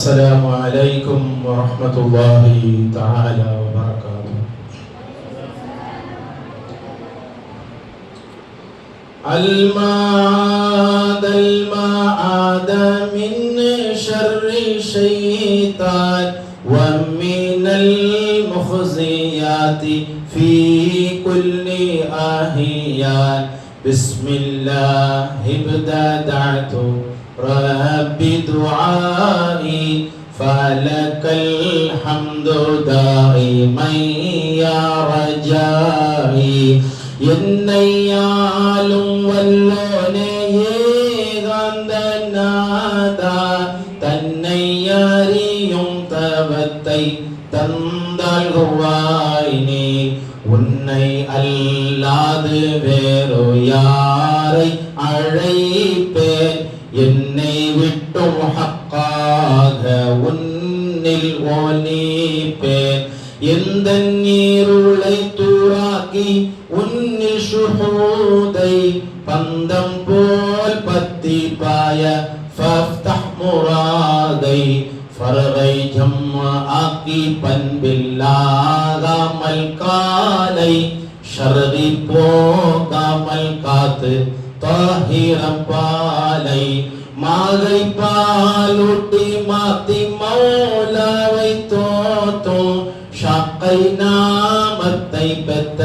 السلام عليكم ورحمة الله تعالى وبركاته. المعاد المعاد من شر الشيطان ومن المخزيات في كل آهيان. بسم الله ابتدعت رب دعائي فلك الحمد دائما يا رجائي என்னையாலும் வல்லோனே ஏகாந்த நாதா தன்னை அறியும் தவத்தை தந்தால் கொவாய் நீ உன்னை அல்லாது வேறு யாரை அழைப்பேன் என்னை விட்டும் ஹக்காக உன்னில் ஒலிப்பேன் எந்த நீருளை தூராக்கி உன்னில் சுகோதை பந்தம் போல் பத்தி பாய. ஃபஃப்தஹ் முராதை ஃபரகை ஜம்ம ஆக்கி பண்பில்லாகாமல் காலை. ஷர்தி போகாமல் காத்து தாகிரம் பாலை. மாலை பாலூட்டி மாத்தி மௌலாவை தோத்தும் ஷாக்கை நாமத்தை பெத்த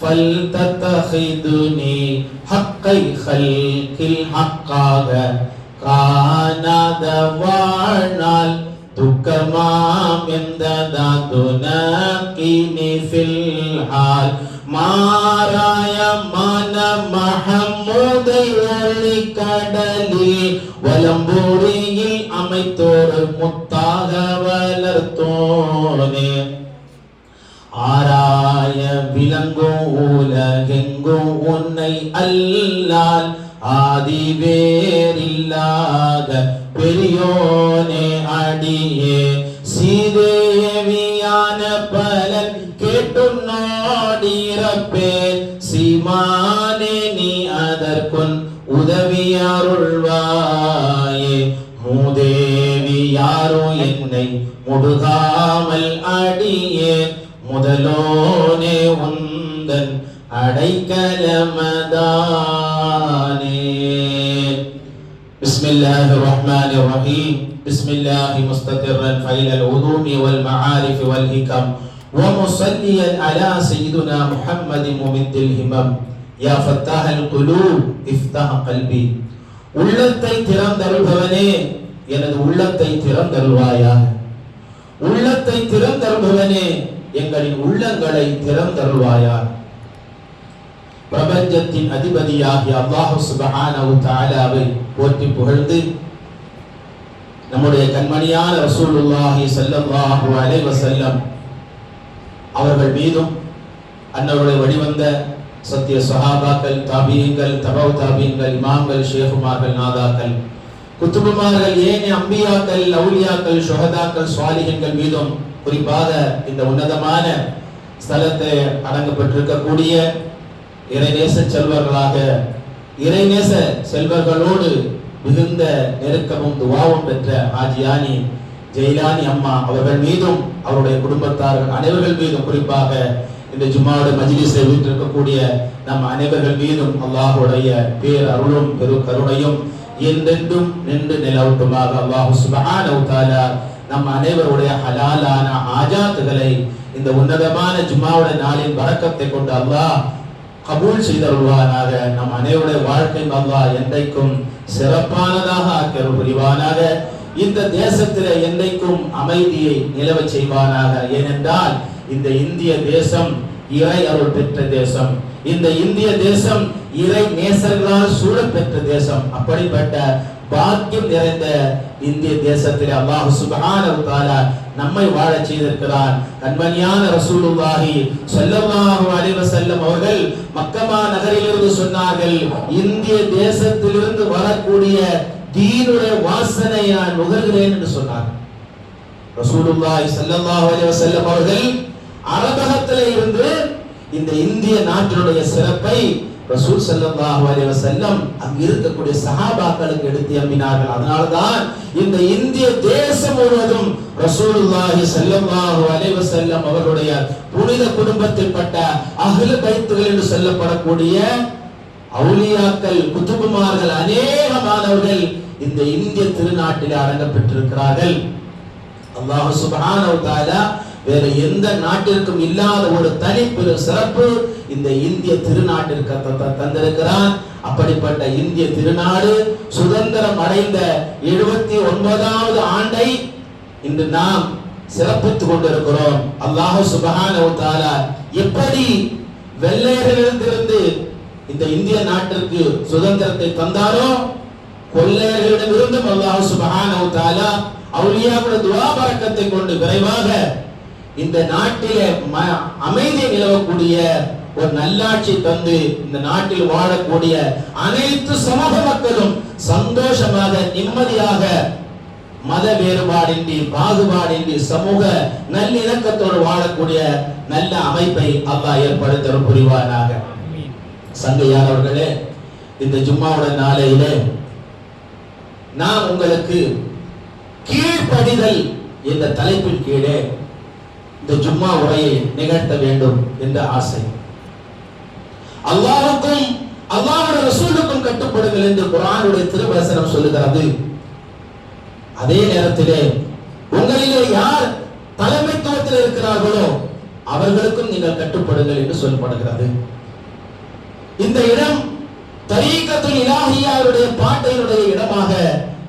ஃபல் தத்தஹிதுனி ஹக்கை ஹல்கில் ஹக்காக காணாத வாழ்நாள் துக்கமாம் எந்த தாதுனக்கினி ஃபில் ஹால் மாறாய மன மஹமுதை அள்ளி கடலில் வலம்பூரியில் அமைத்தோர் முத்தாக வளர்த்தோனே ஆராய விளங்கும் உலகெங்கும் உன்னை அல்லால் ஆதி வேறில்லாத பெரியோனே அடியே. சீதே நாடிரப்பேன் சீமானே நீ அதற்குன் உதவி அருள்வாயே மூதேவி யாரோ என்னை முடுகாமல் அடியே முதலோனே உந்தன் அடைக்கலமதானே بسم الله الرحمن الرحيم بسم الله مستقرا فإلى العلوم والمعارف والحكم ومصليا على سيدنا محمد ممد الهمم يا فتاح القلوب افتح قلبي உள்ளத்தை திறந்தருள்பவனே எனது உள்ளத்தை திறந்தருள்வாயாக உள்ளத்தை திறந்தருள்பவனே எங்களின் உள்ளங்களை திறந்தருள்வாயாக பிரபஞ்சத்தின் அதிபதியாகிய அல்லாஹு சுபஹானஹு தஆலாவை போற்றி புகழ்ந்து நம்முடைய கண்மணியான ரசூலுல்லாஹி ஸல்லல்லாஹு அலைஹி வஸல்லம் அவர்கள் மீதும் அன்னவருடைய வழிவந்த சத்திய சஹாபாக்கள் தாபியங்கள் தபவ் தாபியங்கள் இமாம்கள் ஷேகுமார்கள் நாதாக்கள் குத்துபுமார்கள் ஏனைய அம்பியாக்கள் லவுலியாக்கள் சுகதாக்கள் சுவாலிகங்கள் மீதும் குறிப்பாக இந்த உன்னதமான ஸ்தலத்தை அடங்கப்பட்டிருக்கக்கூடிய இறைநேச செல்வர்களாக இறைநேச செல்வர்களோடு மிகுந்த நெருக்கமும் துவாவும் பெற்ற ஆஜியானி ஜெயிலானி அம்மா அவர்கள் மீதும் அவருடைய குடும்பத்தார்கள் அனைவர்கள் மீதும் குறிப்பாக இந்த ஜும்மாவோட மஜ்லிஸை வீட்டிருக்கக்கூடிய நம் அனைவர்கள் மீதும் அல்லாஹுடைய பேர் அருளும் பெரு கருணையும் என்றென்றும் நின்று நிலவட்டுமாக அல்லாஹு சுபஹானஹு நம் அனைவருடைய ஹலாலான ஆஜாத்துகளை இந்த உன்னதமான ஜும்மாவுடைய நாளின் வரக்கத்தை கொண்டு அல்லாஹ் கபூல் செய்தருள்வானாக. நம் அனைவருடைய வாழ்க்கை அல்லாஹ் என்றைக்கும் சிறப்பானதாக ஆக்கியருள் புரிவானாக இந்த தேசத்திலே என்றைக்கும் அமைதியை நிலவ செய்வானாக. ஏனென்றால் இந்த இந்திய தேசம் இறை அருள் பெற்ற தேசம். இந்த இந்திய தேசம் இறை நேசர்களால் சூழப் பெற்ற தேசம். அப்படிப்பட்ட பாக்கியம் நிறைந்த இந்திய தேசத்தில் அல்லாஹ் சுப்ஹானஹு தஆலா நம்மை வாழச் செய்திருக்கிறார். கண்மணியான ரசூலுல்லாஹி ஸல்லல்லாஹு அலைஹி வஸல்லம் அவர்கள் மக்கமா நகரிலிருந்து சொன்னார்கள் இந்திய தேசத்திலிருந்து வரக்கூடிய தீனுடைய வாசனை நான் நுகர்கிறேன் என்று சொன்னார். ரசூலுல்லாஹி ஸல்லல்லாஹு அலைஹி வஸல்லம் அவர்கள் அரபகத்தில் இருந்து இந்த இந்திய நாட்டினுடைய சிறப்பை ரசூல் ஸல்லல்லாஹு அலைஹி வஸல்லம் அங்க இருக்கக்கூடிய சஹாபாக்களுக்கு எடுத்து அம்பினார்கள் அதனால்தான் இந்த இந்திய தேசம் முழுவதும் ரசூலுல்லாஹி ஸல்லல்லாஹு அலைஹி வஸல்லம் அவருடைய புனித குடும்பத்தில்பட்ட அஹ்ல பைத்துகள் என்று சொல்லப்படக்கூடிய அவுலியாக்கள் குத்துபுமார்கள் அநேகமானவர்கள் இந்த இந்திய திருநாட்டிலே அடங்கப்பட்டிருக்கிறார்கள் அல்லாஹ் சுப்ஹானஹு வேற எந்த நாட்டிற்கும் இல்லாத ஒரு தனிப்பெரு சிறப்பு இந்த இந்திய திருநாட்டிற்கு த- தந்திருக்கிறான். அப்படிப்பட்ட இந்திய திருநாடு சுதந்திரம் அடைந்த எழுபத்தி ஒன்பதாவது ஆண்டை இன்று நாம் சிறப்பித்துக் கொண்டிருக்கிறோம். அல்லாஹ் சுபஹான எப்படி வெள்ளையர்களிடத்திலிருந்து இந்த இந்திய நாட்டிற்கு சுதந்திரத்தை தந்தாரோ கொள்ளையர்களிடமிருந்தும் அல்லாஹ் சுப்ஹானஹு தஆலா அவுலியாவுடைய துஆ பரக்கத்தை கொண்டு விரைவாக இந்த நாட்டிலே அமைதி நிலவக்கூடிய ஒரு நல்லாட்சி தந்து இந்த நாட்டில் வாழக்கூடிய அனைத்து சமூக மக்களும் சந்தோஷமாக நிம்மதியாக மத வேறுபாடின்றி பாகுபாடின்றி சமூக நல்லிணக்கத்தோடு வாழக்கூடிய நல்ல அமைப்பை அல்லாஹ் ஏற்படுத்த புரிவானாக. சங்கையானவர்களே இந்த ஜும்மாவோட நாளையிலே நான் உங்களுக்கு கீழ்ப்படிதல் என்ற தலைப்பின் கீழே இந்த ஜும்மா உரையை நிகழ்த்த வேண்டும் என்ற ஆசை. அல்லாவுக்கும் அல்லாஹ்வுடைய ரசூலுக்கும் கட்டுப்படுங்கள் என்று குரானுடைய திருவசனம் சொல்லுகிறது. அதே நேரத்திலே உங்களிலே யார் தலைமைத்துவத்தில் இருக்கிறார்களோ அவர்களுக்கும் நீங்கள் கட்டுப்படுங்கள் என்று சொல்லப்படுகிறது. இந்த இடம் தரீக்கத்துல் இலாஹியாருடைய பாட்டையினுடைய இடமாக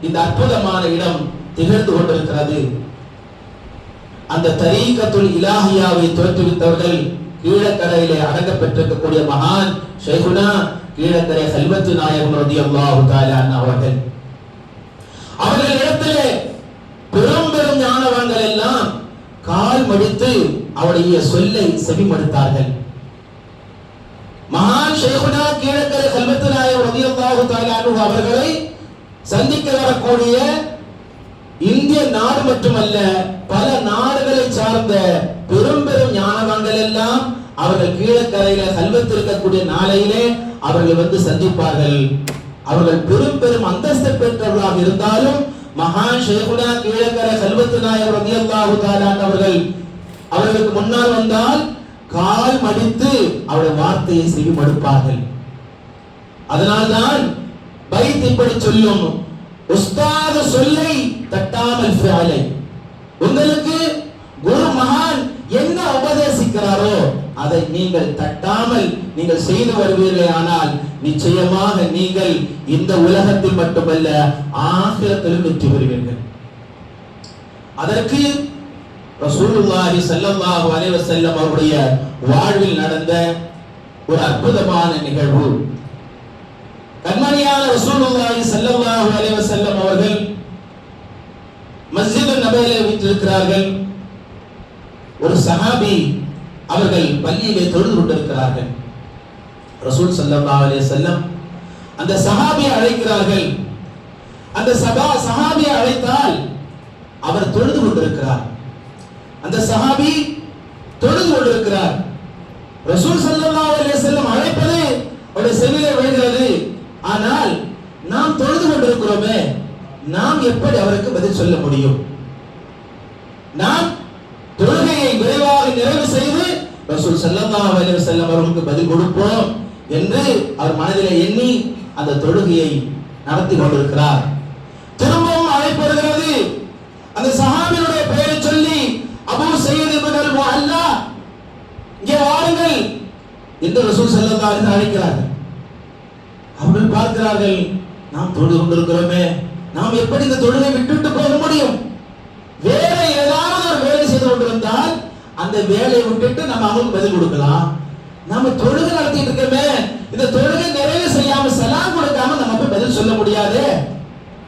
இந்த அற்புதமான இடம் திகழ்ந்து கொண்டிருக்கிறது. அந்த தரீக்கத்துல் இலாஹியாவை தோற்றுவித்தவர்கள் கீழக்கரையிலே அடங்கப் பெற்றிருக்கக்கூடிய மகான் ஷேகுனா கீழக்கரை செல்வத்து நாயகம் ரலியல்லாஹு அவர்கள். அவர்கள் இடத்திலே பெரும் பெரும் ஞானவான்கள் எல்லாம் கால் மடித்து அவருடைய சொல்லை செவிமடுத்தார்கள். மகான் ஷேகுனா கீழக்கரை கல்வத்து நாயகம் ரலியல்லாஹு அவர்களை சந்திக்க வரக்கூடிய இந்திய நாடு மட்டுமல்ல பல நாடுகளை சார்ந்த பெரும் பெரும் ஞானவான்கள் எல்லாம் அவர்கள் கீழக்கரையில கல்வத்து இருக்கக்கூடிய நாளையிலே அவர்கள் வந்து சந்திப்பார்கள். அவர்கள் பெரும் பெரும் அந்தஸ்து பெற்றவர்களாக இருந்தாலும் மகான் ஷேகுனா கீழக்கரை செல்வத்து நாயகம் ரலியல்லாஹு தஆலா அவர்கள் அவர்களுக்கு முன்னால் வந்தால் கால் மடித்து அவருடைய வார்த்தையை செய்ய மறுப்பார்கள் அதனால்தான் பைத் இப்படி சொல்லும். உஸ்தாத சொல்லை தட்டாமல் ஃபிஅலை உங்களுக்கு குரு மகான் என்ன உபதேசிக்கிறாரோ அதை நீங்கள் தட்டாமல் நீங்கள் செய்து வருவீர்களே ஆனால் நிச்சயமாக நீங்கள் இந்த உலகத்தில் மட்டுமல்ல ஆகிரத்திலும் வெற்றி பெறுவீர்கள். அதற்கு ரசூலுல்லாஹி ஸல்லல்லாஹு அலைஹி வஸல்லம் அவருடைய வாழ்வில் நடந்த ஒரு அற்புதமான நிகழ்வு. கண்மணியான ரசூலுல்லாஹி ஸல்லல்லாஹு அலைஹி வஸல்லம் அவர்கள் மஸ்ஜித் நபையிலே வீற்றிருக்கிறார்கள். ஒரு சஹாபி அவர்கள் பள்ளியிலே தொழுது கொண்டிருக்கிறார்கள். ரசூல் ஸல்லல்லாஹு அலைஹி வஸல்லம் அந்த சஹாபியை அழைக்கிறார்கள். அந்த சபா சஹாபியை அழைத்தால் அவர் தொழுது கொண்டிருக்கிறார். அந்த சஹாபி தொழுது கொண்டிருக்கிறார். ரசூல் சல்லா அலைஹி செல்லம் அழைப்பது ஒரு செவிலே விழுகிறது ஆனால் நாம் தொழுது கொண்டிருக்கிறோமே நாம் எப்படி அவருக்கு பதில் சொல்ல முடியும்? நாம் தொழுகையை விரைவாக நிறைவு செய்து ரசூல் சல்லா அலைஹி செல்லம் அவர்களுக்கு பதில் கொடுப்போம் என்று அவர் மனதில் எண்ணி அந்த தொழுகையை நடத்தி கொண்டிருக்கிறார். திரும்பவும் அழைப்பு வருகிறது. அந்த சஹாபியுடைய பெயரை சொல்லி அபூ சய்யித் இப்னு அல் இங்கே வாருங்கள் என்று ரசூல் ஸல்லல்லாஹு அலைஹி அழைக்கிறார்கள். அவர்கள் பார்க்கிறார்கள் நாம் தொழுது கொண்டிருக்கிறோமே நாம் எப்படி இந்த தொழுகை விட்டுவிட்டு போக முடியும்? வேற ஏதாவது ஒரு வேலை செய்து கொண்டிருந்தால் அந்த வேலையை விட்டுட்டு நம்ம அவங்களுக்கு பதில் கொடுக்கலாம். நம்ம தொழுகை நடத்திட்டு இருக்கோமே இந்த தொழுகை நிறைவு செய்யாம சலாம் கொடுக்காம நம்ம போய் பதில் சொல்ல முடியாது.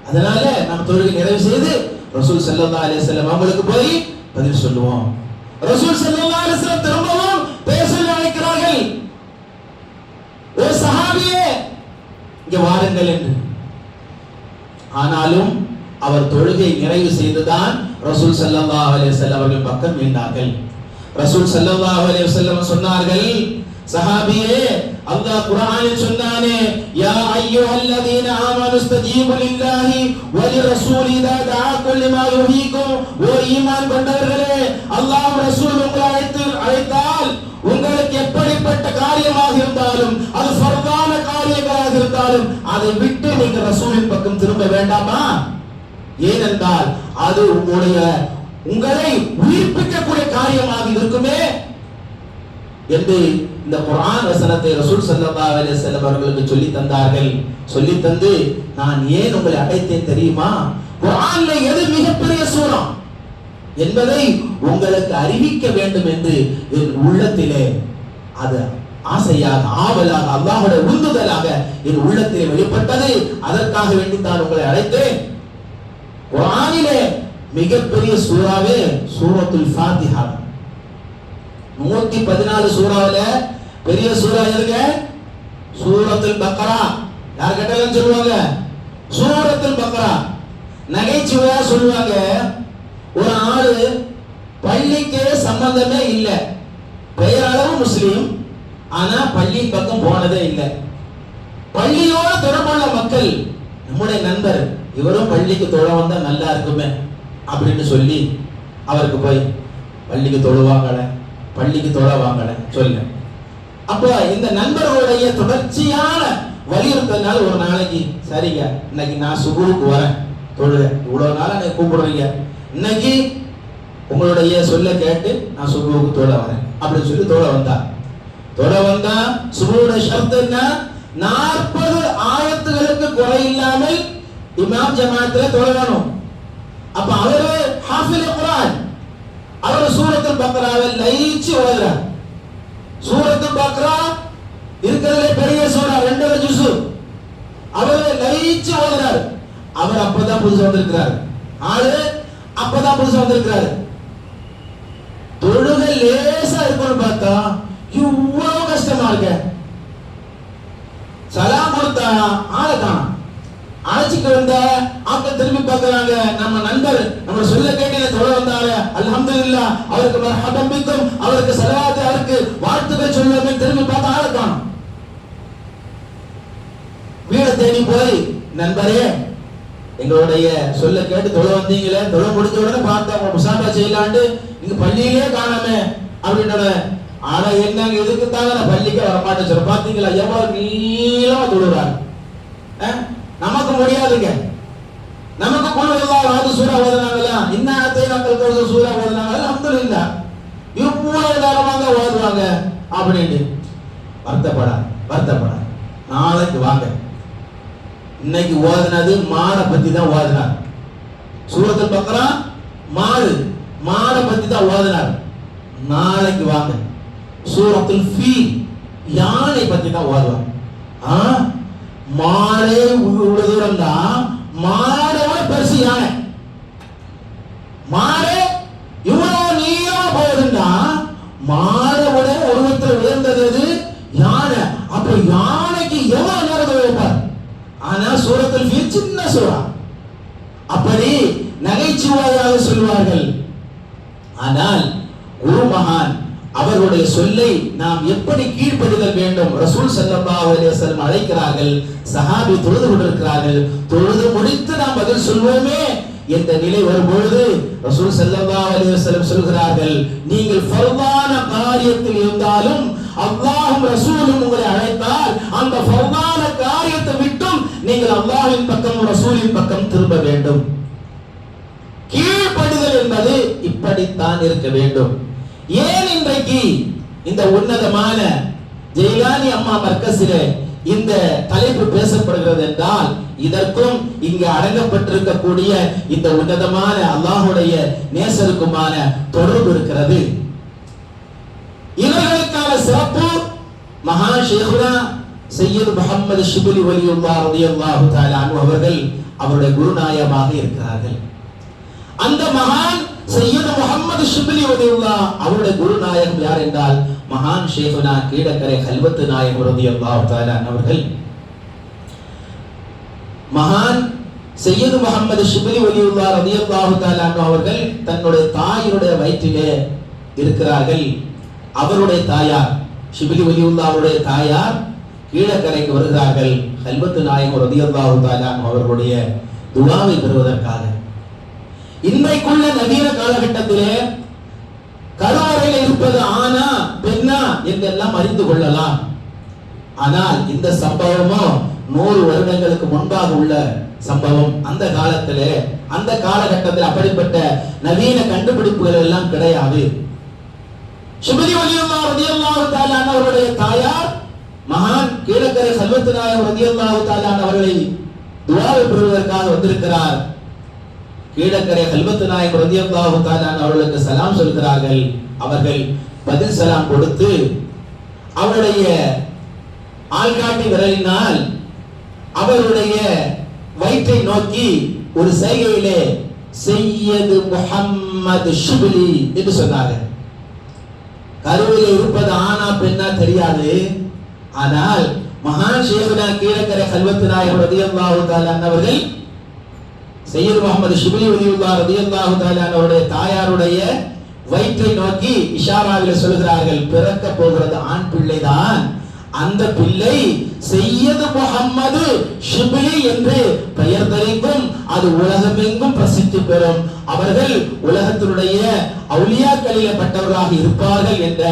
அதனால நம்ம தொழுகை நிறைவு செய்து ரசூல் ஸல்லல்லாஹு அலைஹி வஸல்லம் அவங்களுக்கு போய் பதில் சொல்லுவோம். ரசூல் ஸல்லல்லாஹு அலைஹி வஸல்லம் திரும்பவும் பேச அழைக்கிறார்கள் ஓ சஹாபியே இங்க வாருங்கள் என்று. ஆனாலும் அவர் தொழுகை நிறைவு செய்துதான் ரசூல் ஸல்லல்லாஹு அலைஹி வஸல்லம் அவர்கள் பக்கம் நின்றார்கள். ரசூல் ஸல்லல்லாஹு அலைஹி வஸல்லம் சொன்னார்கள் சஹாபியே அல்லாஹ் குர்ஆனில் சொன்னானே யா அய்யுஹல்லதீன ஆமனு ஸ்தஜீபு லில்லாஹி வ லிரசூலி இதா ரசூலின் பக்கம் திரும்ப வேண்டாமா? ஏனென்றால் அது உங்களுடைய உங்களை உயிர்ப்பிக்கக்கூடிய காரியமாக இருக்குமே என்று இந்த குரான் வசனத்தை ரசூல் ஸல்லல்லாஹு அலைஹி செல்லம் அவர்களுக்கு சொல்லி தந்தார்கள். சொல்லி தந்து நான் ஏன் உங்களை அடைத்தேன் தெரியுமா? குரான்ல எது மிகப்பெரிய சூரம் என்பதை உங்களுக்கு அறிவிக்க வேண்டும் என்று என் உள்ளத்திலே அது ஆசையாக ஆவலாக அல்லாஹ்வுடைய உந்துதலாக என் உள்ளத்தில் வெளிப்பட்டது அதற்காக வேண்டி தான் உங்களை அழைத்தேன். குர்ஆனிலே மிகப்பெரிய சூறாவே சூரத்துல் ஃபாத்திஹா. நூத்தி பதினாலு சூறாவில பெரிய சூறா எதுங்க? சூரத்துல் பக்ரா. யார் கேட்டாலும் சொல்லுவாங்க. சூரத்துல் பக்ரா. நகைச்சுவையா சொல்லுவாங்க. ஒரு ஆளு பள்ளிக்கு சம்பந்தமே இல்லை. பெயரளவு முஸ்லீம் ஆனா பள்ளி பக்கம் போனதே இல்லை. பள்ளியோட தொடர்புள்ள மக்கள் நம்முடைய நண்பர் இவரும் பள்ளிக்கு தொழ வந்தா நல்லா இருக்குமே அப்படின்னு சொல்லி அவருக்கு போய் பள்ளிக்கு தொழுவாங்கள பள்ளிக்கு தொழ வாங்கல அப்போ இந்த நண்பர்களுடைய தொடர்ச்சியான வலியுறுத்தினால ஒரு நாளைக்கு சரிங்க இன்னைக்கு நான் சுகுருக்கு வரேன் தொழுக. இவ்வளவு நாளாக நீங்க கூப்பிடுறீங்க. இன்னைக்கு உங்களுடைய சொல்ல கேட்டு நான் சுகுருக்கு தோழ வரேன் அப்படின்னு சொல்லி தோழ வந்தார் தொட வந்தா சுபோட ஷர்த் என்ன நாற்பது ஆயத்துகளுக்கு குறை இல்லாமல் இமாம் ஜமாத்துல தொழணும் அப்ப அவரு ஹாஃபில் குரான். அவர் சூரத்துல் பக்ராவை லயிச்சு ஓதுறார். சூரத்துல் பக்ரா இருக்கிறதுல பெரிய சூறா ரெண்டரை ஜூசு அவர் லயிச்சு ஓதுறார். அவர் அப்பதான் புதுசு வந்திருக்கிறார். ஆளு அப்பதான் புதுசு வந்திருக்கிறாரு. தொழுகை லேசா இருக்கும்னு பார்த்தா சலாமா இருக்க சலாம் கொடுத்த ஆளை காணோம். அழைச்சிட்டு வந்த ஆட்கள் திரும்பி பார்க்கறாங்க. நம்ம நண்பர் நம்ம சொல்ல கேட்டு சொல்ல வந்தாரு. அல்ஹம்துலில்லா அவருக்கு மரஹபம் பிக்கும் அவருக்கு சலவாத்து அவருக்கு வாழ்த்துக்கள் சொல்லுங்க திரும்பி பார்த்தா ஆளை காணோம். வீடை தேடி போய் நண்பரே எங்களுடைய சொல்ல கேட்டு தொலை வந்தீங்களே தொலை முடிஞ்ச உடனே பார்த்தேன் உங்க முசாபா செய்யலாண்டு நீங்க பள்ளியிலே காணாமே அப்படின்னு ஆனா என்னங்க எதுக்கு தாங்க நான் பள்ளிக்கு வரமாட்டேன் சொல்ல பாத்தீங்களா? எவ்வளவு நீளமா தொழுறாரு. நமக்கு முடியாதுங்க. நமக்கு குழுவெல்லாம் வாது சூறா ஓதுனாங்களா? இன்னாத்தை நாங்கள் தொழுது சூறா ஓதுனாங்க அல்ஹம்துலில்லா. இவ்வளவு நேரமாக ஓதுவாங்க. அப்படின்னு வருத்தப்படா வருத்தப்படா நாளைக்கு வாங்க. இன்னைக்கு ஓதுனது மாடை பத்தி தான் ஓதுனார். சூரத்தில் பக்ரா மாடு மாடை பத்தி தான் ஓதுனார். நாளைக்கு வாங்க. சூரத்தில் ஃபீ யானை பத்தி தான் ஓதுவார் ஆ? மாடே இவ்வளவு தூரம் தான். பெருசு யானை. மாடு இவ்வளவு நீளமா போகுதுன்னா மாலோட உருவத்தில் உயர்ந்தது எது? யானை. அப்ப யானைக்கு எவ்வளவு நேரம் வைப்பார்? ஆனா சூரத்தில் ஃபீல் சின்ன சூறா. அப்படி நகைச்சுவையாக சொல்வார்கள். ஆனால் குருமகான் அவருடைய சொல்லை நாம் எப்படி கீழ்ப்படிதல் வேண்டும்? ரசூல் ஸல்லல்லாஹு அலைஹி அழைக்கிறார்கள் சஹாபி தொழுது கொண்டிருக்கிறார்கள். தொழுது முடித்து நாம் பதில் சொல்வோமே என்ற நிலை வரும்பொழுது ரசூல் செல்லப்பா அலைஹி வஸல்லம் சொல்கிறார்கள் நீங்கள் ஃபர்தான காரியத்தில் இருந்தாலும் அல்லாஹும் ரசூலும் உங்களை அழைத்தால் அந்த ஃபர்தான காரியத்தை விட்டும் நீங்கள் அல்லாஹின் பக்கம் ரசூலின் பக்கம் திரும்ப வேண்டும். கீழ்ப்படிதல் என்பது இப்படித்தான் இருக்க வேண்டும். ஏன் இன்றைக்கு இந்த உன்னதமான ஜெயிலானி அம்மா மர்க்கஸிலே இந்த தலைப்பு பேசப்படுகிறது என்றால் இதற்கும் இங்கு அடங்கப்பட்டிருக்கக்கூடிய இந்த உன்னதமான அல்லாஹுடைய நேசருக்குமான தொடர்பு இருக்கிறது. இவர்களுக்கான சிறப்பு மகா ஷேகுனா சையது முகமது ஷிபுலி வலியுல்லா ரலியல்லாஹு தஆலா அவர்கள் அவருடைய குருநாயகமாக இருக்கிறார்கள். சையது ஷிபிலி வலியுல்லா அவருடைய குருநாயகம் யார் என்றால் மகான் ஷேகுனா கீழக்கரை கல்வத்து நாயகம் ரலியல்லாஹு அவர்கள் மகான் செய்யது முகமது ஷிபிலி வலியுல்லா ரலியல்லாஹு தாலான் அவர்கள் தன்னுடைய தாயினுடைய வயிற்றிலே இருக்கிறார்கள். அவருடைய தாயார் ஷிபிலி வலியுல்லா அவருடைய தாயார் கீழக்கரைக்கு வருகிறார்கள். கல்வத்து நாயகம் ரதியல்லாஹு தாலான் அவர்களுடைய துவாவை பெறுவதற்காக. இன்றைக்குள்ள நவீன காலகட்டத்திலே கருவறையில் இருப்பது ஆனா பெண்ணா என்றெல்லாம் அறிந்து கொள்ளலாம். ஆனால் இந்த சம்பவமோ நூறு வருடங்களுக்கு முன்பாக உள்ள சம்பவம் அந்த காலத்திலே அந்த காலகட்டத்தில் அப்படிப்பட்ட நவீன கண்டுபிடிப்புகள் எல்லாம் கிடையாது. சுமதி வலியுல்லா ரதியல்லாஹு தஆலா அவருடைய தாயார் மகான் கீழக்கரை சல்வத்து நாயகம் ரதியல்லாஹு அவர்களை துவாவை பெறுவதற்காக வந்திருக்கிறார். கீழக்கரை ஹல்வத்து நாயகம் ரதியல்லாஹு தஆலா அவர்களுக்கு சலாம் சொல்கிறார்கள். அவர்கள் பதில் சலாம் கொடுத்து அவருடைய ஆள்காட்டி விரலினால் அவருடைய வயிற்றை நோக்கி ஒரு செய்கையிலே செய்யது முகம்மது ஷுபிலி என்று சொன்னாங்க கருவில் இருப்பது ஆனா பெண்ணா தெரியாது. ஆனால் மகான் ஷேகுனா கீழக்கரை கல்வத்து நாயகம் ரதியம் அவர்கள் சையது முகமது ஷிபிலி வலியுல்லா ரதியுல்லாஹு தஆலா அவருடைய தாயாருடைய வயிற்றை நோக்கி இஷாராவில் சொல்கிறார்கள் பிறக்க போகிறது ஆண் பிள்ளைதான் அந்த பிள்ளை செய்யது முகம்மது ஷிபிலி என்று பெயர் தெரிந்தும் அது உலகமெங்கும் பிரசித்தி பெறும் அவர்கள் உலகத்தினுடைய அவுளியாக்களில பட்டவர்களாக இருப்பார்கள் என்ற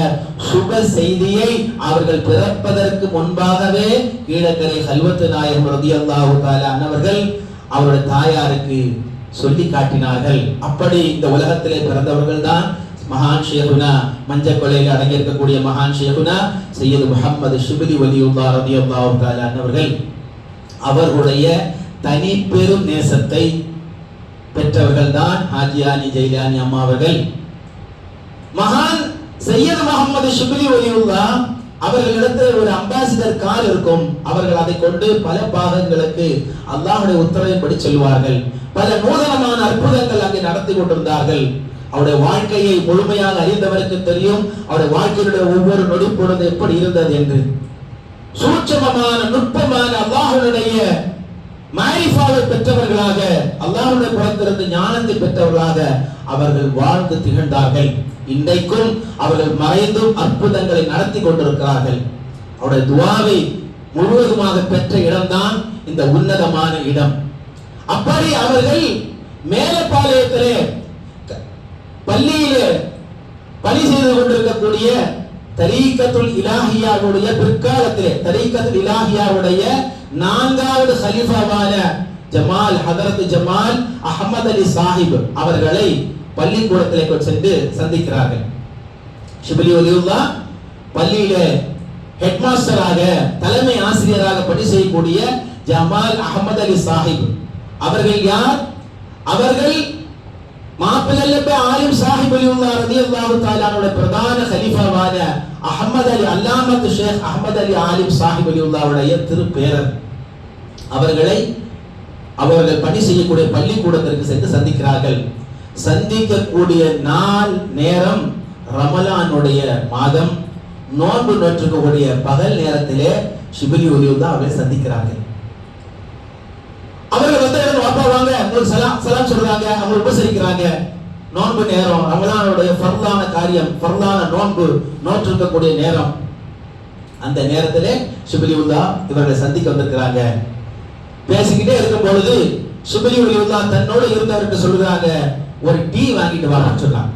சுப செய்தியை அவர்கள் பிறப்பதற்கு முன்பாகவே கீழக்கரை கல்வத்து நாயகம் ரதியல்லாஹு தாலா அன்னவர்கள் அவருடைய தாயாருக்கு சொல்லி காட்டினார்கள். அப்படி இந்த உலகத்திலே பிறந்தவர்கள் தான் மகான் ஷேகுனா மஞ்ச கொலையில் அடங்கியிருக்கக்கூடிய மகான் ஷேகுனா சையது முஹம்மது ஷிபிலி வலியுல்லா ரதியல்லாஹு தஆலா அன்னவர்கள் அவர்களுடைய தனி பெரும் நேசத்தை பெற்றவர்கள் தான் ஹாஜியானி ஜெயிலானி அம்மா அவர்கள். மகான் சையது முகமது ஷிபிலி வலியுல்லா அவர்களிடத்தில் ஒரு அம்பாசிடர் கார் இருக்கும். அவர்கள் அதை கொண்டு பல பாகங்களுக்கு அல்லாஹுடைய உத்தரவின்படி செல்வார்கள். பல நூதனமான அற்புதங்கள் அங்கே நடத்தி கொண்டிருந்தார்கள். அவருடைய வாழ்க்கையை முழுமையாக அறிந்தவருக்கு தெரியும். அவருடைய வாழ்க்கையினுடைய ஒவ்வொரு நொடி பொழுது எப்படி இருந்தது என்று. சூட்சமமான நுட்பமான அல்லாஹனுடைய மாரிஃபாவை பெற்றவர்கள் அல்லாஹ்வுடைய ஞானத்தை பெற்றவர்களாக அவர்கள் வாழ்ந்து திகழ்ந்தார்கள். இன்றைக்கும் அவர்கள் மறைந்தும் அற்புதங்களை நடத்தி கொண்டிருக்கிறார்கள். அவருடைய துவாவை முழுவதுமாக பெற்ற இடம்தான் இந்த உன்னதமான இடம். அப்படி அவர்கள் மேலப்பாளையத்திலே பள்ளியிலே பணி செய்து கொண்டிருக்கக்கூடிய தரீக்கத்துல் இலாஹியாவுடைய பிற்காலத்திலே தரீக்கத்துல் இலாஹியாவுடைய நான்காவது ஹலீஃபாவான ஜமால் ஹதரத் ஜமால் அஹமது அலி சாஹிப் அவர்களை பள்ளிக்கூடத்திலே சென்று சந்திக்கிறார்கள். ஷிபலி ஒலியுல்லா பள்ளியில ஹெட்மாஸ்டராக தலைமை ஆசிரியராக பணி செய்யக்கூடிய ஜமால் அகமது அலி சாஹிப். அவர்கள் யார்? அவர்கள் மாப்பிள்ளை ஆலிம் சாஹிப் அலியுல்லா ரலியல்லாஹு தஆலாவுடைய பிரதான கலீஃபாவான அஹமது அலி அல்லாமத் ஷேக் அஹமது அலி ஆலிம் சாஹிப் அலியுல்லாவுடைய திருப்பேரர் அவர்களை அவர்கள் பணி செய்யக்கூடிய பள்ளிக்கூடத்திற்கு சென்று சந்திக்கிறார்கள். சந்திக்கக்கூடிய நாள் நேரம் ரமலானுடைய மாதம். நோன்பு நோற்றுக்கக்கூடிய பகல் நேரத்திலே ஷிபிலி ஒலியுல்லா அவர்களை சந்திக்கிறார்கள். அவர்கள் வந்து வாப்பா வாங்க? உங்களுக்கு சலாம் சலாம் சொல்றாங்க. அவங்க உபசரிக்கிறாங்க. நோன்பு நேரம் ரமலானுடைய ஃபர்லான காரியம் ஃபர்லான நோன்பு நோற்றிருக்கக்கூடிய நேரம். அந்த நேரத்திலே ஷிபிலி உல்லா இவர்களை சந்திக்க வந்திருக்கிறாங்க. பேசிக்கிட்டே இருக்கும் பொழுது ஷிபிலி உல்லா தன்னோடு இருந்தவருக்கு சொல்றாங்க ஒரு டீ வாங்கிட்டு வாங்கன்னு சொன்னாங்க.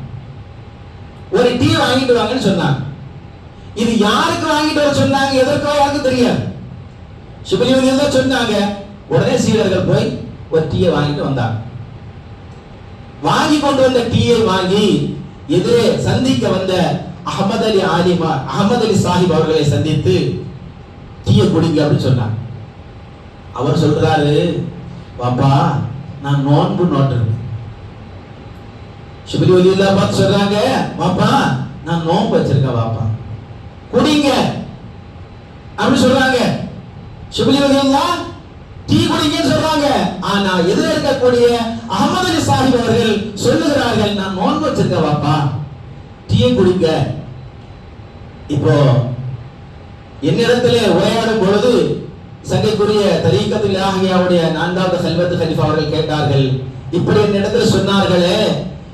ஒரு டீ வாங்கிட்டு வாங்கன்னு சொன்னாங்க. இது யாருக்கு வாங்கிட்டு வர சொன்னாங்க? எதற்கோ யாருக்கும் தெரியாது. ஷிபிலி உல்லா சொன்னாங்க. உடனே சீடர்கள் போய் ஒரு டீயை வாங்கிட்டு வந்தாங்க. வாங்கி கொண்டு வந்த டீயை வாங்கி எதிரே சந்திக்க வந்த அகமது அலி ஆலிமா அகமது அலி சாஹிப் அவர்களை சந்தித்து டீயை குடிங்க அப்படின்னு சொன்னாங்க. அவர் சொல்றாரு பாப்பா நான் நோன்பு நோட்டுறேன். ஷிபிலி வலியுல்லா பார்த்து சொல்றாங்க பாப்பா நான் நோன்பு வச்சிருக்கேன் பாப்பா. குடிங்க. அப்படின்னு சொல்றாங்க. ஷிபிலி வலியுல்லா டீ குடிங்கன்னு சொல்றாங்க. ஆனா எதிர இருக்கக்கூடிய அகமது அலி சாஹிப் அவர்கள் சொல்லுகிறார்கள் நான் நோன்பு வச்சிருக்கேன் பாப்பா. டீ குடிங்க. இப்போ என்னிடத்திலே உரையாடும் பொழுது சங்கைக்குரிய தரீக்கத்தில் ஆகியாவுடைய நான்காவது செல்வத்து ஹலிஃபா அவர்கள் கேட்டார்கள். இப்படி என்னிடத்துல சொன்னார்களே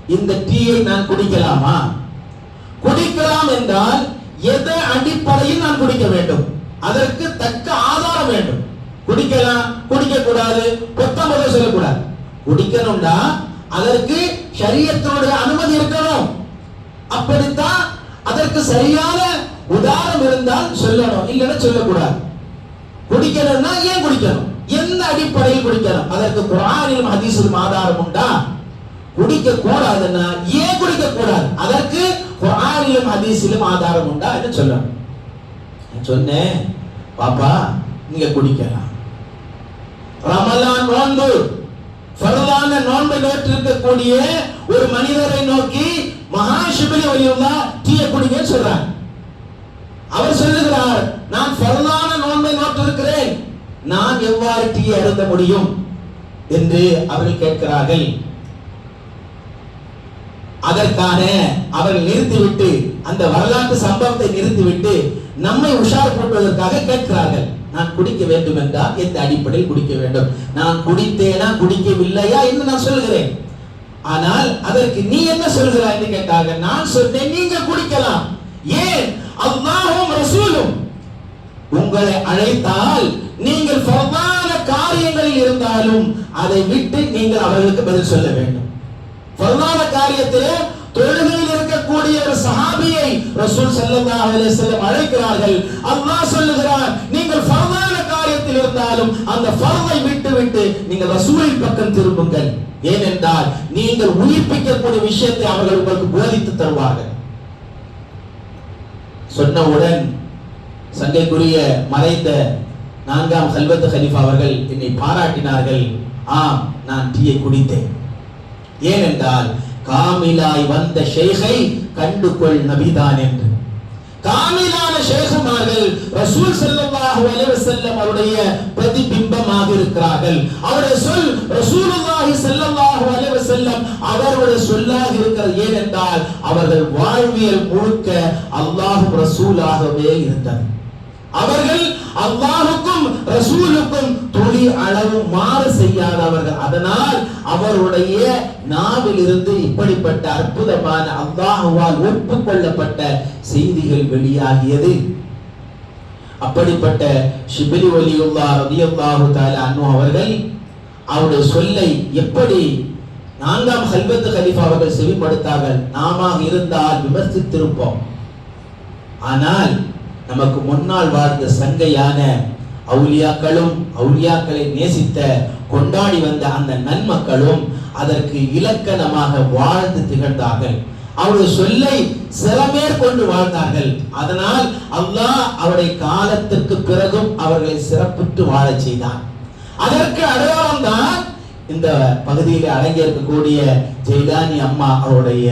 இந்த டீயை நான் குடிக்கலாமா? குடிக்கலாம் என்றால் எதை அடிப்படையில் நான் குடிக்க வேண்டும்? அதற்கு தக்க ஆதாரம் வேண்டும். குடிக்கலாம் குடிக்க கூடாது பொத்தம் முதல் சொல்லக்கூடாது. குடிக்கணும்டா அதற்கு சரியத்தினுடைய அனுமதி இருக்கணும். அப்படித்தான் அதற்கு சரியான உதாரணம் இருந்தால் சொல்லணும். இல்லைன்னா சொல்லக்கூடாது. குடிக்கணும்னா ஏன் குடிக்கணும்? எந்த அடிப்படையில் குடிக்கணும் அதற்கு குரானிலும் ஹதீஸிலும் ஆதாரம் உண்டா? குடிக்க கூடாதுன்னா ஏன் குடிக்க கூடாது? அதற்கு குரானிலும் ஹதீஸிலும் ஆதாரம் உண்டா என்று சொல்லணும். சொன்னேன் பாப்பா நீங்க குடிக்கலாம். ரமலான் நோன்பு ஃபரலான நோன்பை நோற்றிருக்கக்கூடிய ஒரு மனிதரை நோக்கி மகா சிபிலி வலியுள்ளா டீய குடிங்கன்னு சொல்றாங்க. அவர் சொல்லுகிறார் நான் ஃபரலான நோன்பை நோற்றிருக்கிறேன் நான் எவ்வாறு டீ அருந்த முடியும்? என்று அவர்கள் கேட்கிறார்கள். அதற்கான அவர்கள் நிறுத்திவிட்டு அந்த வரலாற்று சம்பவத்தை நிறுத்திவிட்டு நம்மை உஷார் போட்டுவதற்காக கேட்கிறார்கள். நான் குடிக்க வேண்டும் என்றால் எந்த அடிப்படையில் குடிக்க வேண்டும்? நான் குடித்தேனா குடிக்கவில்லையா? என்று நான் சொல்கிறேன் ஆனால் அதற்கு நீ என்ன சொல்கிறாய்? என்று கேட்டார்கள். நான் சொன்னேன் நீங்க குடிக்கலாம். ஏன்? அல்லாஹும் ரசூலும். உங்களை அழைத்தால் நீங்கள் ஃபர்தான காரியங்களில் இருந்தாலும் அதை விட்டு நீங்கள் அவர்களுக்கு பதில் சொல்ல வேண்டும். ஃபர்தான காரியத்திலே தொழுகையில் இருக்கக்கூடிய ஒரு சஹாபியை ரசூல் ஸல்லல்லாஹு அலைஹி வஸல்லம் அழைக்கிறார்கள். அல்லாஹ் சொல்லுகிறார் நீங்கள் ஃபர்தான காரியத்தில் இருந்தாலும் அந்த ஃபர்தை விட்டு விட்டு நீங்கள் ரசூலின் பக்கம் திரும்புங்கள். ஏனென்றால் நீங்கள் உயிர்ப்பிக்கக்கூடிய விஷயத்தை அவர்கள் உங்களுக்கு போதித்து தருவார்கள். சொன்னவுடன் சங்கைக்குரிய மறைந்த நான்காம் கல்வத்து ஹலீஃபா அவர்கள் என்னை பாராட்டினார்கள். ஆம் நான் டீயை குடித்தேன். ஏனென்றால் காமிலாய் வந்த ஷேகை கண்டுகொள் நபிதான் என்று. காமிலான ஷேகுமார்கள் ரசூல் ஸல்லல்லாஹு அலைஹி செல்லம் அவருடைய பிரதிபிம்பமாக இருக்கிறார்கள். அவருடைய சொல் ரசூலுல்லாஹி ஸல்லல்லாஹு அலைஹி செல்லம் அவருடைய சொல்லாக இருக்கிறது. ஏனென்றால் அவர்கள் வாழ்வியல் முழுக்க அல்லாஹ் ரசூலாகவே இருந்தார் அவர்கள் அல்லாஹுக்கும் ரசூலுக்கும் துளி அளவு மாறு செய்யாதவர்கள். அதனால் அவருடைய நாவில் இருந்து இப்படிப்பட்ட அற்புதமான அல்லாஹுவால் ஒப்புக்கொள்ளப்பட்ட செய்திகள் வெளியாகியது. அப்படிப்பட்ட ஷிபிலி ஒலியுல்லா ரதியுல்லாஹு தாலா அன்னு அவர்கள் அவருடைய சொல்லை எப்படி நான்காம் ஹல்பத்து ஹலீஃபா அவர்கள் செவிப்படுத்தார்கள். நாம இருந்தால் விமர்சித்திருப்போம். ஆனால் நமக்கு முன்னால் வாழ்ந்த சங்கையான அவுலியாக்களும் அவுலியாக்களை நேசித்த கொண்டாடி வந்த அந்த நன்மக்களும் அதற்கு இலக்கணமாக வாழ்ந்து திகழ்ந்தார்கள். அவருடைய சொல்லை சிறமேற்கொண்டு வாழ்ந்தார்கள். அதனால் அல்லாஹ் அவருடைய காலத்திற்கு பிறகும் அவர்களை சிறப்பிட்டு வாழச் செய்தான். அதற்கு அடையாளம் தான் இந்த பகுதியில் அடங்கி இருக்கக்கூடிய அம்மா அவருடைய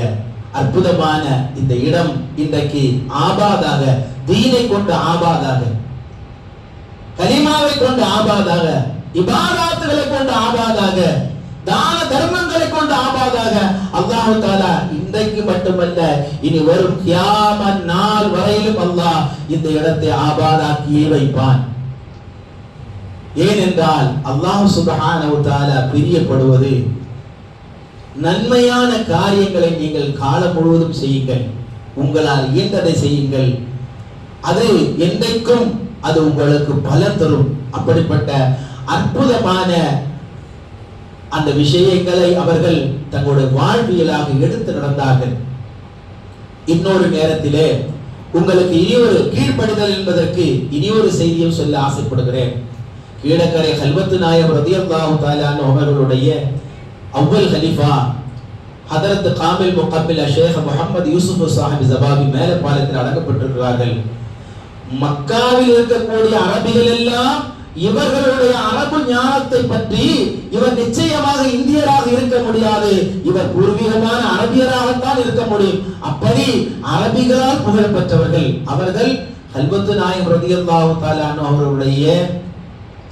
அற்புதமான இந்த இடம் இன்றைக்கு ஆபாதாக தீனை கொண்டு ஆபாதாக கலிமாவை கொண்டு ஆபாதாக இபாதாத்துகளை கொண்டு ஆபாதாக தான தர்மங்களை கொண்டு ஆபாதாக அல்லாஹு தாலா இன்றைக்கு மட்டுமல்ல இனி வரும் கியாம நாள் வரையிலும் அல்லாஹ் இந்த இடத்தை ஆபாதாக்கியே வைப்பான். ஏனென்றால் அல்லாஹ் சுபஹானவு தாலா பிரியப்படுவது நன்மையான காரியங்களை நீங்கள் காலம் முழுவதும் செய்யுங்கள். உங்களால் இயன்றதை செய்யுங்கள். அது என்றைக்கும் அது உங்களுக்கு பலன் தரும். அப்படிப்பட்ட அற்புதமான அந்த விஷயங்களை அவர்கள் தங்களுடைய வாழ்வியலாக எடுத்து நடந்தார்கள். இன்னொரு நேரத்திலே உங்களுக்கு இனியொரு கீழ்ப்படுதல் என்பதற்கு இனியொரு செய்தியும் சொல்ல ஆசைப்படுகிறேன். கீழக்கரை ஹல்வத்து நாயம் ரதியல்லாஹு தாலான் அவர்களுடைய அவ்வல் ஹலீஃபா ஹதரத் காமில் முகப்பில் ஷேக் முகமது யூசுப் சாஹிப் ஜபாபி மேலே பாலத்தில் அடங்கப்பட்டிருக்கிறார்கள். மக்காவில் இருக்கக்கூடிய அரபிகள் எல்லாம் இவர்களுடைய அரபு ஞானத்தை பற்றி இவர் நிச்சயமாக இந்தியராக இருக்க முடியாது. இவர் பூர்வீகமான அரபியராகத்தான் இருக்க முடியும். அப்படி அரபிகளால் புகழ் பெற்றவர்கள் அவர்கள் ஹல்வத்து நாயம் ரதியல்லாஹு தாலானு அவர்களுடைய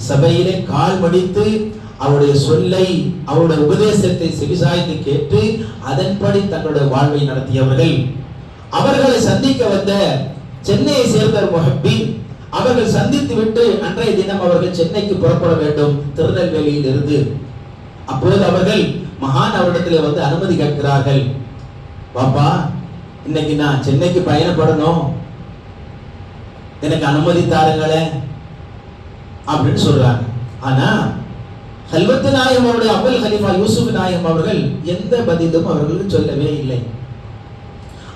சபையிலே கால் மடித்து அவருடைய சொல்லை அவருடைய உபதேசத்தை செவிசாய்த்து கேட்டு அதன்படி தங்களுடைய வாழ்வை நடத்தியவர்கள். அவர்களை சந்திக்க வந்த சென்னையை சேர்ந்த முஹப்பின் அவர்கள் சந்தித்து விட்டு அன்றைய தினம் அவர்கள் சென்னைக்கு புறப்பட வேண்டும் திருநெல்வேலியில் இருந்து அப்போது அவர்கள் மகான் அவரிடத்தில் வந்து அனுமதி கேட்கிறார்கள். பாப்பா இன்னைக்கு நான் சென்னைக்கு பயணப்படணும். எனக்கு அனுமதி தாருங்களேன். அப்படின்னு சொல்றாங்க. ஆனா ஹல்வத்து நாயம் அவருடைய அபுல் ஹலீஃபா யூசுப் நாயம் அவர்கள் எந்த பதிலும் அவர்களுக்கு சொல்லவே இல்லை.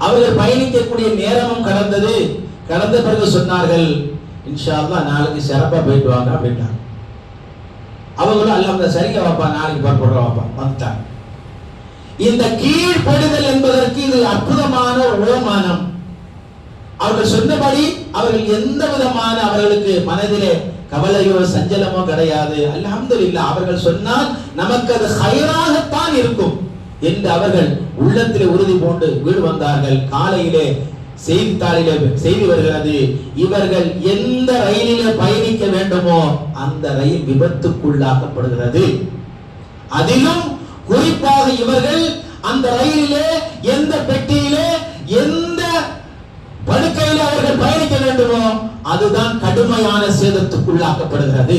அவர்கள் பயணிக்கக்கூடிய நேரமும் கடந்தது. கடந்த பிறகு சொன்னார்கள் இன்ஷால்லா நாளைக்கு சிறப்பாக போயிட்டு வாங்க அப்படின்ட்டாங்க. அவங்களும் அல்லாம சரிங்க வாப்பா நாளைக்கு புறப்படுற வாப்பா வந்துட்டாங்க. இந்த கீழ்ப்படிதல் என்பதற்கு இது அற்புதமான ஓமானம் அவர்கள் சொன்னபடி அவர்கள் எந்த விதமான அவர்களுக்கு மனதிலே கவலையோ சஞ்சலமோ கிடையாது. அல்ஹம்துலில்லாஹ் அவர்கள் சொன்னால் நமக்கு அது ஹைராகத்தான் இருக்கும் என்று அவர்கள் உள்ளத்திலே உறுதி பூண்டு வீடு வந்தார்கள். காலையிலே செய்தித்தாளிலே செய்தி வருகிறது இவர்கள் எந்த ரயிலிலே பயணிக்க வேண்டுமோ அந்த ரயில் விபத்துக்குள்ளாக்கப்படுகிறது. அதிலும் குறிப்பாக இவர்கள் அந்த ரயிலிலே எந்த பெட்டியிலே எந்த படுக்கையில் அவர்கள் பயணிக்க வேண்டுமோ அதுதான் கடுமையான சேதத்துக்குள்ளாக்கப்படுகிறது.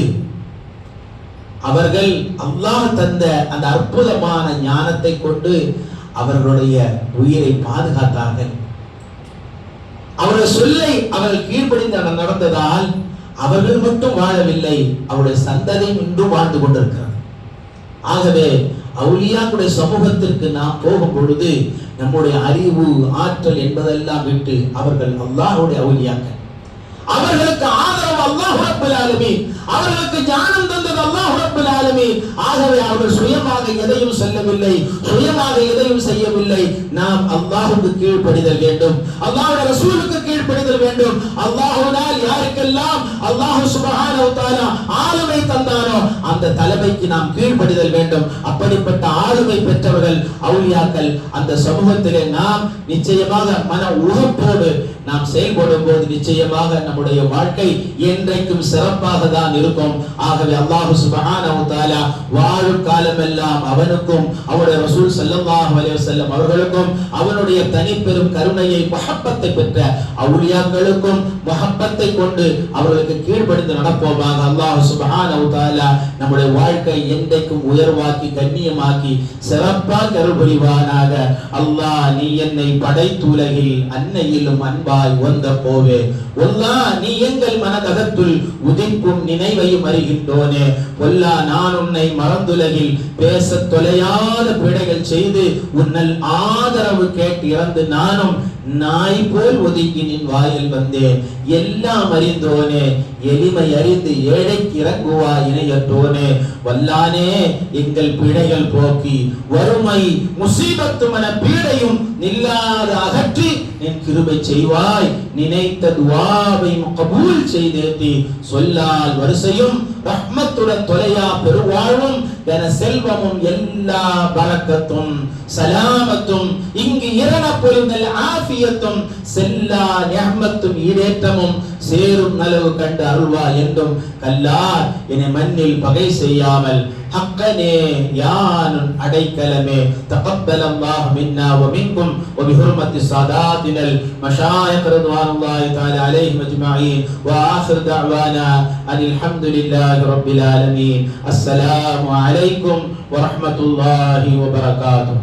அவர்கள் அல்லாஹ் தந்த அந்த அற்புதமான ஞானத்தை கொண்டு அவர்களுடைய உயிரை பாதுகாத்தார்கள். அவருடைய சொல்லை அவர்கள் கீழ்ப்படிந்து நடந்ததால் அவர்கள் மட்டும் வாழவில்லை அவருடைய சந்ததி இன்றும் வாழ்ந்து கொண்டிருக்கிறார் ஆகவே அவுலியாக்குடைய சமூகத்திற்கு நாம் போகும் பொழுது நம்முடைய அறிவு ஆற்றல் என்பதெல்லாம் விட்டு அவர்கள் அல்லாஹுடைய அவுலியாக்கள். அவர்களுக்கு ஆதரவு அல்லாஹ் ரப்பல் ஆலமீன். அவர்களுக்கு ஞானம் தந்தது அல்லாஹ் ரப்பல் ஆலமீன். ஆகவே அவர்கள் சுயமாக எதையும் சொல்லவில்லை சுயமாக எதையும் செய்யவில்லை. நாம் அல்லாஹுக்கு கீழ்ப்படிதல் வேண்டும். அல்லாஹ் ரசூலுக்கு கீழ்ப்படிதல் வேண்டும். அல்லாஹுனால் யாருக்கெல்லாம் அல்லாஹ் சுப்ஹானஹு தஆலா ஆளுமை தந்தாரோ அந்த தலைமைக்கு நாம் கீழ்ப்படிதல் வேண்டும். அப்படிப்பட்ட ஆளுமை பெற்றவர்கள் அவுலியாக்கள் அந்த சமூகத்திலே நாம் நிச்சயமாக மன உழைப்போடு நாம் செயல்படும் போது நிச்சயமாக நம்முடைய வாழ்க்கை என்றைக்கும் சிறப்பாக தான் இருக்கும். ஆகவே அல்லாஹு சுபஹானஹு தஆலா வாழும் காலமெல்லாம் அவனுக்கும் அவருடைய ரசூல் ஸல்லல்லாஹு அலைஹி வஸல்லம் அவர்களுக்கும் அவனுடைய தனிப்பெரும் கருணையை மஹப்பத்தை பெற்ற அவுலியாக்களுக்கும் மஹப்பத்தை கொண்டு அவர்களுக்கு கீழ்ப்படிந்து நடப்போமாக அல்லாஹு சுபஹானஹு தஆலா நம்முடைய வாழ்க்கை என்றைக்கும் உயர்வாக்கி கண்ணியமாக்கி சிறப்பாக அருள் புரிவானாக அல்லாஹ் நீ என்னை படைத்துலகில் அன்னையிலும் அன்பாய் வந்த போவே. ஒல்லா நீ எங்கள் மனதகத்துள் உதிக்கும் நினைவையும் அறிகின்றோனே. கொல்லா நான் உன்னை மறந்துலகில் பேச தொலையாத பிழைகள் செய்து உன்னல் ஆதரவு கேட்டு இறந்து நானும் நாய் போல் ஒதுக்கி நின் வாயில் வந்தேன். எல்லாம் அறிந்தோனே எளிமை அறிந்து ஏழைக்கு இறங்குவா இணையற்றோனே வல்லானே எங்கள் பிழைகள் போக்கி வறுமை முசீபத்து மன பீடையும் நில்லாத அகற்றி நின் கிருபை செய்வாய். நினைத்த துவாவை கபூல் செய்தேத்தி. சொல்லால் வரிசையும் ரஹ்மத்துடன் தொலையா பெருவாழ்வும் என செல்வமும் எல்லா பரக்கத்தும் சலாமத்தும் இங்கு இரண பொருந்தல் ஆஃபியத்தும் செல்லா நியமத்தும் ஈடேற்றமும் சேரும் நலவு கண்டு அருள்வா என்றும் கல்லார் என்னை மண்ணில் பகை செய்யாமல் حقني يان أديكلمي تقبل الله منا ومنكم وبحرمة ساداتنا المشايخ رضوان الله تعالى عليهم أجمعين وآخر دعوانا أن الحمد لله رب العالمين السلام عليكم ورحمة الله وبركاته